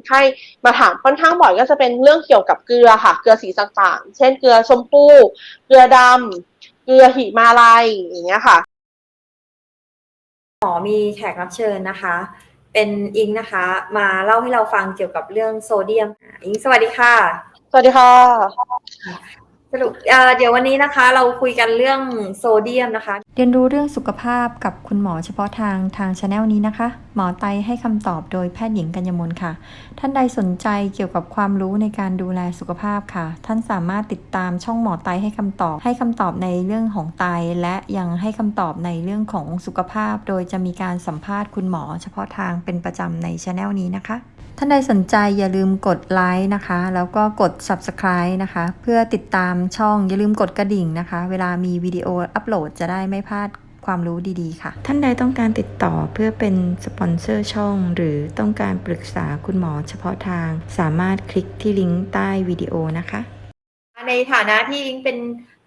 คนไข้มาถามค่อนข้างบ่อยก็จะเป็นเรื่องเกี่ยวกับเกลือค่ะ เกลือสีต่างๆ เช่นเกลือชมพูเกลือดำเกลือหิมาลัยอย่างเงี้ยค่ะหมอมีแขกรับเชิญนะคะ เป็นอิงนะคะ มาเล่าให้เราฟังเกี่ยวกับเรื่องโซเดียมอะอิงสวัสดีค่ะ สวัสดีค่ะสรุปเอ่อเดี๋ยววันนี้นะคะ เราคุยกันเรื่องโซเดียมนะคะ เรียนรู้เรื่องสุขภาพกับคุณหมอเฉพาะทางทางช anel นี้นะคะหมอไตให้คำตอบโดยแพทย์หญิงกัญญมลค่ะ ท่านใดสนใจเกี่ยวกับความรู้ในการดูแลสุขภาพค่ะ ท่านสามารถติดตามช่องหมอไตให้คำตอบ ให้คำตอบในเรื่องของไต และยังให้คำตอบในเรื่องของสุขภาพ โดยจะมีการสัมภาษณ์คุณหมอ เฉพาะทางเป็นประจำในช anel นี้นะคะ ท่านใดสนใจอย่าลืมกดไลค์นะคะ แล้วก็กด subscribe นะคะ เพื่อติดตามช่องอย่าลืมกดกระดิ่งนะคะ เวลามีวิดีโออัปโหลดจะได้ไม่พลาด ความรู้ดีๆ ค่ะ ท่านใดต้องการติดต่อเพื่อเป็นสปอนเซอร์ช่อง หรือต้องการปรึกษาคุณหมอเฉพาะทาง สามารถคลิกที่ลิงก์ใต้วิดีโอนะคะ ในฐานะที่อิงเป็น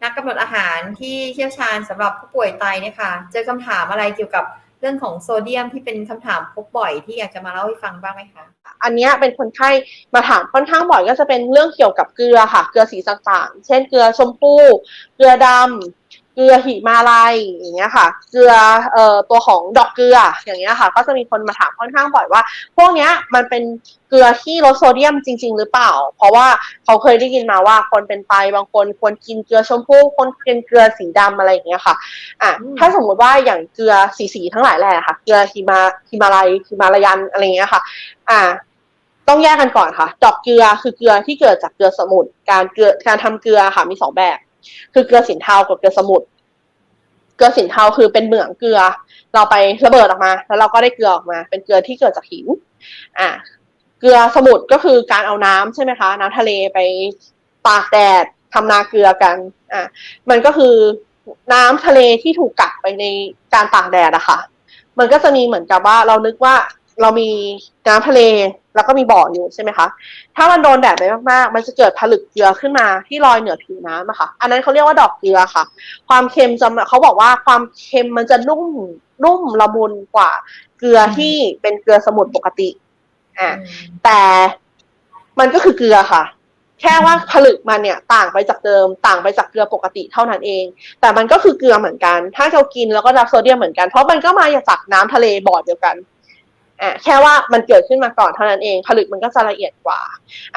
นักกำหนดอาหารที่เชี่ยวชาญสำหรับผู้ป่วยไตเนี่ยค่ะ เจอคำถามอะไรเกี่ยวกับเรื่องของโซเดียมที่เป็นคำถามพบบ่อยที่อยากจะมาเล่าให้ฟังบ้างไหมคะอันเนี้ยเป็นคนไข้มาถามค่อนข้างบ่อยก็จะเป็นเรื่องเกี่ยวกับเกลือค่ะ เกลือสีต่างๆ เช่นเกลือชมพู เกลือดำ เกลือหิมาลัยอย่างเงี้ยค่ะ เกลือเอ่อตัวของดอกเกลืออย่างเงี้ยค่ะ ก็จะมีคนมาถามค่อนข้างบ่อยว่า พวกเนี้ยมันเป็นเกลือที่ลดโซเดียมจริง ๆ หรือเปล่า เพราะว่าเขาเคยได้ยินมาว่าคนเป็นไตบางคนควรกินเกลือชมพูคนกินเกลือสีดำอะไรอย่างเงี้ยค่ะอะอืมถ้าสมมติว่าอย่างเกลือสีสีๆทั้งหลายแหละค่ะเกลือหิมาหิมาลัยหิมาลายันอะไรอย่างเงี้ยค่ะ อ่าต้องแยกกันก่อนค่ะ ดอกเกลือคือเกลือที่เกิดจากเกลือสมุทรการเกลือการทำเกลือค่ะมีสองแบบ คือเกลือสินเทากับเกลือสมุทรเกลือสินเทาคือเป็นเหมืองเกลือ เราไประเบิดออกมา แล้วเราก็ได้เกลือออกมา เป็นเกลือที่เกิดจากหิน อ่าเกลือสมุทรก็คือการเอาน้ำใช่ไหมคะ น้ำทะเลไปตากแดดทำนาเกลือกันอ่ามันก็คือน้ำทะเลที่ถูกกักไปในการตากแดดอะค่ะ มันก็จะมีเหมือนกับว่าเรานึกว่า เรามีน้ำทะเลแล้วก็มีบ่ออยู่ใช่ไหมคะ ถ้ามันโดนแดดไปมากๆ มันจะเกิดผลึกเกลือขึ้นมาที่ลอยเหนือผิวน้ำอะค่ะ อันนั้นเขาเรียกว่าดอกเกลือค่ะ ความเค็มจะเขาบอกว่าความเค็มมันจะนุ่มนุ่มละมุนกว่า เกลือที่เป็นเกลือสมุนปกติอ่าแต่มันก็คือเกลือค่ะ แค่ว่าผลึกมันเนี่ย ต่างไปจากเดิม ต่างไปจากเกลือปกติเท่านั้นเอง แต่มันก็คือเกลือเหมือนกัน ถ้าเรากินแล้วก็รับโซเดียมเหมือนกัน เพราะมันก็มาจากน้ำทะเลบ่อเดียวกัน อะแค่ว่ามันเกิดขึ้นมาก่อนเท่านั้นเองผลึกมันก็จะละเอียดกว่า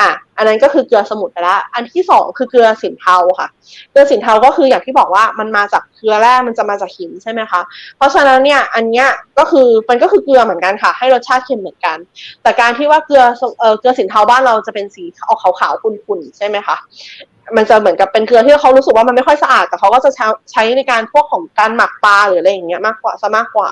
อะอันนั้นก็คือเกลือสมุนไปล้วอันที่สองคือเกลือสินเทาค่ะ เกลือสินเทาก็คืออย่างที่บอกว่ามันมาจากเกลือแร่มันจะมาจากหินใช่ไหมคะเพราะฉะนั้นเนี่ยอันเนี้ยก็คือมันก็คือเกลือเหมือนกันค่ะ ให้รสชาติเค็มเหมือนกัน แต่การที่ว่าเกลือเอ่อเกลือสินเทาบ้านเราจะเป็นสีออกขาวๆขุ่นๆใช่ไหมคะ มันจะเหมือนกับเป็นเกลือที่เขารู้สึกว่ามันไม่ค่อยสะอาด แต่เขาก็จะใช้ใช้ในการพวกของการหมักปลาหรืออะไรอย่างเงี้ยมากกว่าซะมากกว่า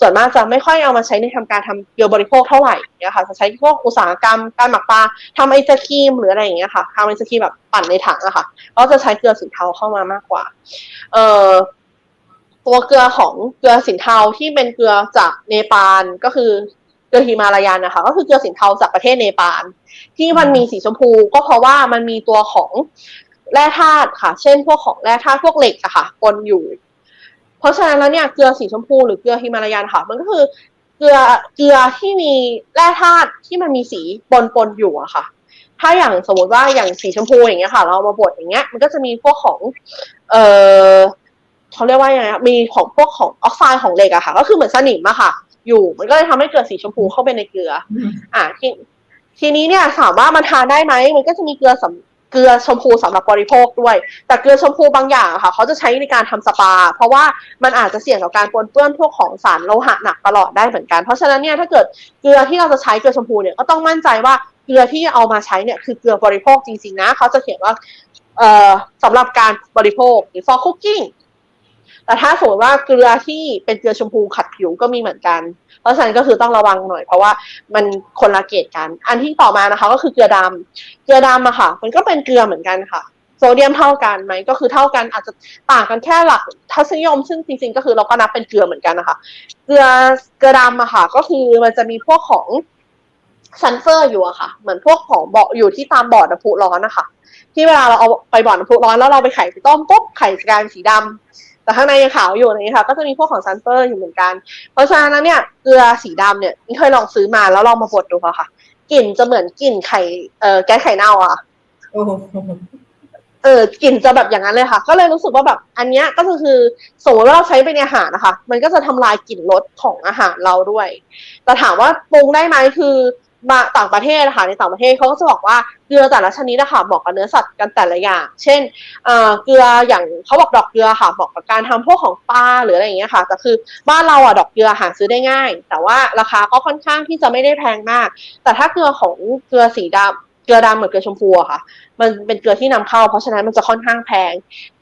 ส่วนมากจะไม่ค่อยเอามาใช้ในทำการทำเกลือบริโภคเท่าไหร่เนี่ยค่ะจะใช้พวกอุตสาหกรรมการหมักปลาทำไอศครีมหรืออะไรอย่างเงี้ยค่ะทำไอศครีมแบบปั่นในถังอะค่ะก็จะใช้เกลือสินเทาเข้ามามากกว่า เอ่อตัวเกลือของเกลือสินเทาที่เป็นเกลือจากเนปาลก็คือ เกลือฮิมาลายันนะคะ ก็คือเกลือสินเทาจากประเทศเนปาลที่มันมีสีชมพูก็เพราะว่ามันมีตัวของแร่ธาตุค่ะ เช่น พวกของแร่ธาตุพวกเหล็กอะค่ะปนอยู่ เพราะฉะนั้นแล้วเนี่ยเกลือสีชมพูหรือเกลือฮิมาลายันค่ะ มันก็คือเกลือเกลือที่มีแร่ธาตุที่มันมีสีปนปนๆอยู่อะค่ะ ถ้าอย่างสมมติว่าอย่างสีชมพูอย่างเงี้ยค่ะ เราเอามาบดอย่างเงี้ย มันก็จะมีพวกของ เออเขาเรียกว่ายังไงอะมีของพวกของออกไซด์ของเหล็กอะค่ะ ก็คือเหมือนสนิมอะค่ะ อยู่ มันก็เลยทำให้เกิดสีชมพูเข้าไปในเกลือ อะทีทีนี้เนี่ยถามว่ามันทานได้ไหมมันก็จะมีเกลือสำเกลือชมพูสำหรับบริโภคด้วย แต่เกลือชมพูบางอย่างอะค่ะ เขาจะใช้ในการทำสปา เพราะว่ามันอาจจะเสี่ยงต่อการปนเปื้อนพวกของสารโลหะหนักตลอดได้เหมือนกัน เพราะฉะนั้นเนี่ยถ้าเกิดเกลือที่เราจะใช้เกลือชมพูเนี่ยก็ต้องมั่นใจว่าเกลือที่เอามาใช้เนี่ยคือเกลือบริโภคจริงๆนะ เขาจะเขียนว่าเอ่อสำหรับการบริโภคหรือ for cooking แต่ถ้าสมมติว่าเกลือที่เป็นเกลือชมพูขัดผิวก็มีเหมือนกัน เพราะฉะนั้นก็คือต้องระวังหน่อย เพราะว่ามันคนละเกรดกัน อันที่ต่อมานะคะ ก็คือเกลือดำเกลือดำอะค่ะ มันก็เป็นเกลือเหมือนกันค่ะโซเดียมเท่ากันไหมก็คือเท่ากันอาจจะต่างกันแค่หลักทัศนิยม ซึ่งจริงๆก็คือเราก็นับเป็นเกลือเหมือนกันนะคะ เกลือเกลือดำอะค่ะ ก็คือมันจะมีพวกของซัลเฟอร์อยู่อะค่ะ เหมือนพวกของเบาะอยู่ที่ตามบ่อน้ำพุร้อนนะคะที่เวลาเราเอาไปบ่อน้ำพุร้อนแล้วเราไปไข่ไปต้มปุ๊บไข่จะกลายเป็นสีดำ แต่ข้างในยังขาวอยู่อะไรอย่างนี้ยค่ะ ก็จะมีพวกของซัลเฟอร์อยู่เหมือนกัน เพราะฉะนั้นแล้วเนี่ยเกลือสีดำเนี่ยนี่เคยลองซื้อมาแล้วลองมาบดดูค่ะค่ะกลิ่นจะเหมือนกลิ่นไข่เอ่อแก๊สไข่เน่าอะโอ้โหเออกลิ่นจะแบบอย่างนั้นเลยค่ะ ก็เลยรู้สึกว่าแบบ อันเนี้ยก็คือสมมติว่าเราใช้เป็นอาหารนะคะ มันก็จะทำลายกลิ่นรสของอาหารเราด้วย แต่ถามว่าปรุงได้ไหมคือ มาต่างประเทศนะคะในต่างประเทศเขาก็จะบอกว่าเกลือแต่ละชนิดนะคะเหมาะกับเนื้อสัตว์กันแต่ละอย่าง เช่นเกลืออย่างเขาบอกดอกเกลือค่ะเหมาะกับการทำพวกของปลาหรืออะไรอย่างเงี้ยค่ะแต่คือบ้านเราอะดอกเกลือหาซื้อได้ง่าย แต่ว่าราคาก็ค่อนข้างที่จะไม่ได้แพงมาก แต่ถ้าเกลือของเกลือสีดำเกลือดำเหมือนเกลือชมพูอะค่ะ มันเป็นเกลือที่นำเข้า เพราะฉะนั้นมันจะค่อนข้างแพง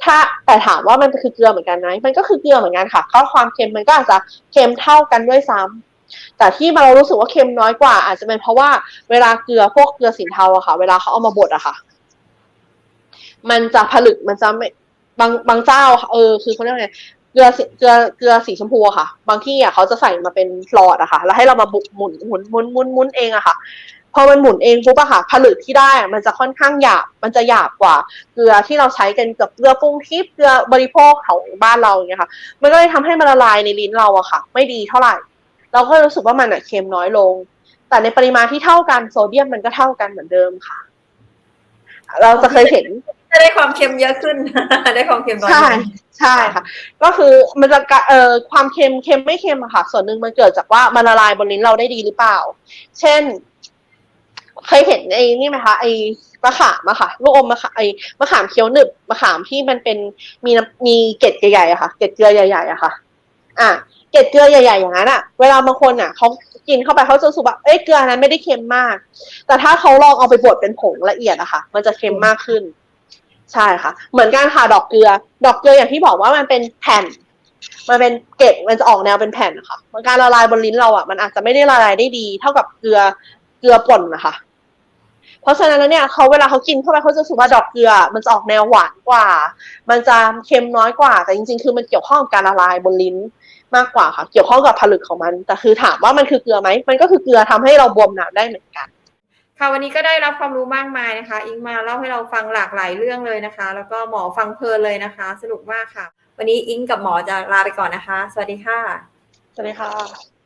ถ้าแต่ถามว่ามันคือเกลือเหมือนกันไหมมันก็คือเกลือเหมือนกันค่ะก็ความเค็มมันก็อาจจะเค็มเท่ากันด้วยซ้ำ แต่ที่มาเรารู้สึกว่าเค็มน้อยกว่า อาจจะเป็นเพราะว่าเวลาเกลือพวกเกลือสินเทาอะค่ะ เวลาเขาเอามาบดอะค่ะ มันจะผลึกมันจะไม่บางบางเจ้า เออ คือเขาเรียกไงเกลือเกลือเกลือสีชมพูค่ะ บางที่อะเขาจะใส่มาเป็นหลอดอะค่ะ แล้วให้เรามาบุกหมุนหมุนหมุนหมุนหมุนเองอะค่ะ พอมันหมุนเองปุ๊บอะค่ะผลึกที่ได้มันจะค่อนข้างหยาบมันจะหยาบกว่า เกลือที่เราใช้กันกับเกลือปรุงทิพย์เกลือบริโภคของบ้านเราอย่างเงี้ยค่ะ มันก็เลยทำให้มันละลายในลิ้นเราอะค่ะ ไม่ดีเท่าไหร่ เราก็รู้สึกว่ามันอะเค็มน้อยลง แต่ในปริมาณที่เท่ากันโซเดียมมันก็เท่ากันเหมือนเดิมค่ะ เราจะเคยเห็นจะได้ความเค็มเยอะขึ้น ได้ความเค็มน้อยลใช่งใช่ค่ะ ก็คือมันจะกะเอ่อความเค็มเค็มไม่เค็มอะค่ะ ส่วนหนึ่งมันเกิดจากว่ามันละลายบนลิ้นเราได้ดีหรือเปล่า เช่น เคยเห็นไอ้นี่ไหมคะไอ้มะขามอะค่ะลูกอมมะขามไอ้มะขามเคี้ยวหนึบมะขามที่มันเป็นมีน้ำมีเกล็ดใหญ่ๆอะค่ะ เกล็ดเกลือใหญ่ๆอะค่ะ อะ เกล็ดเกลือใหญ่ๆอย่างนั้นอะเวลาบางคนอะเขากินเข้าไปเขาจะรู้สึกว่าเอ้ยเกลือนั้นไม่ได้เค็มมาก แต่ถ้าเขาลองเอาไปบดเป็นผงละเอียดอะค่ะ มันจะเค็มมากขึ้น ใช่ค่ะ เหมือนกันค่ะดอกเกลือ ดอกเกลืออย่างที่บอกว่ามันเป็นแผ่น มันเป็นเกล็ดมันจะออกแนวเป็นแผ่นนะคะมันการละลายบนลิ้นเราอะมันอาจจะไม่ได้ละลายได้ดี เท่ากับเกลือเกลือป่นนะคะเพราะฉะนั้นแล้วเนี่ยเขาเวลาเขากินเข้าไปเขาจะรู้สึกว่าดอกเกลือ มันจะออกแนวหวานกว่า มันจะเค็มน้อยกว่า แต่จริงๆ คือมันเกี่ยวข้องกับการละลายบนลิ้น มากกว่าค่ะ เกี่ยวข้องกับผลึกของมัน แต่คือถามว่ามันคือเกลือไหม มันก็คือเกลือทำให้เราบวมหนาได้เหมือนกัน ค่ะวันนี้ก็ได้รับความรู้มากมายนะคะ อิงมาเล่าให้เราฟังหลากหลายเรื่องเลยนะคะ แล้วก็หมอฟังเพลินเลยนะคะ สนุกมากค่ะ วันนี้อิงกับหมอจะลาไปก่อนนะคะ สวัสดีค่ะ สวัสดีค่ะ